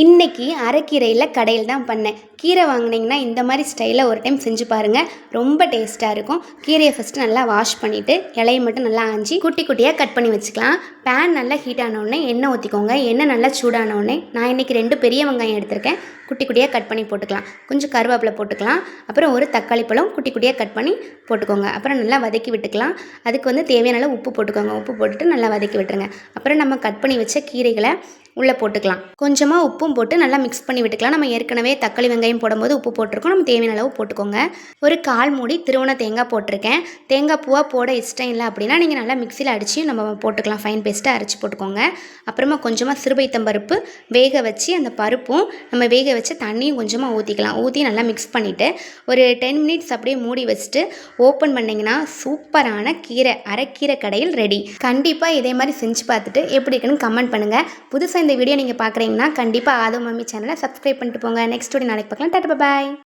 இன்றைக்கி அரைக்கீரையில் கடையில் தான் பண்ணேன். கீரை வாங்குனீங்கன்னா இந்த மாதிரி ஸ்டைலில் ஒரு டைம் செஞ்சு பாருங்கள் ரொம்ப டேஸ்ட்டாக இருக்கும். கீரையை ஃபஸ்ட்டு நல்லா வாஷ் பண்ணிவிட்டு இலையை மட்டும் நல்லா ஆஞ்சி குட்டி குட்டியாக கட் பண்ணி வச்சுக்கலாம். பேன் நல்லா ஹீட் ஆனவுடனே எண்ணெய் ஊற்றிக்கோங்க எண்ணெய் நல்லா சூடானவுடனே நான் இன்றைக்கி ரெண்டு பெரிய வெங்காயம் எடுத்திருக்கேன். குட்டி குட்டியாக கட் பண்ணி போட்டுக்கலாம். கொஞ்சம் கருவேப்பிலை போட்டுக்கலாம். அப்புறம் ஒரு தக்காளி பழம் குட்டி குட்டியாக கட் பண்ணி போட்டுக்கோங்க. அப்புறம் நல்லா வதக்கி விட்டுக்கலாம். அதுக்கு வந்து தேவையான அளவு உப்பு போட்டுக்கோங்க. உப்பு போட்டுட்டு நல்லா வதக்கி விட்டுருங்க. அப்புறம் நம்ம கட் பண்ணி வச்ச கீரைகளை உள்ளே போட்டுக்கலாம். கொஞ்சமாக உப்பும் போட்டு நல்லா மிக்ஸ் பண்ணி விட்டுக்கலாம். நம்ம ஏற்கனவே தக்காளி வெங்காயம் போடும்போது உப்பு போட்டிருக்கோம். நம்ம தேவையான அளவு போட்டுக்கோங்க. ஒரு கால் மூடி திருவண தேங்காய் போட்டிருக்கேன். தேங்காய் பூவாக போட இஷ்டம் இல்லை அப்படின்னா நீங்கள் நல்லா மிக்சியில் அடித்து நம்ம போட்டுக்கலாம். ஃபைன் பேஸ்ட்டாக அரைச்சி போட்டுக்கோங்க. அப்புறமா கொஞ்சமாக சிறுபைத்தம்பருப்பு வேக வச்சு அந்த பருப்பும் நம்ம வேக வச்சு தண்ணியும் கொஞ்சமாக ஊற்றிக்கலாம் ஊற்றி நல்லா மிக்ஸ் பண்ணிவிட்டு ஒரு டென் மினிட்ஸ் அப்படியே மூடி வச்சுட்டு ஓப்பன் பண்ணிங்கன்னா சூப்பரான கீரை அரைக்கீரை கடையில் ரெடி கண்டிப்பாக இதே மாதிரி செஞ்சு பார்த்துட்டு எப்படி இருக்குன்னு கமெண்ட் பண்ணுங்கள் புதுசாக இந்த வீடியோ நீங்கள் பார்க்குறீங்கன்னா கண்டிப்பாக ஆதோ மம்மி சேனலை சப்ஸ்கிரைப் பண்ணிட்டு போங்க. நெக்ஸ்ட் வீடியோ நாளைக்கு பார்க்கலாம். டாட்டா பாய்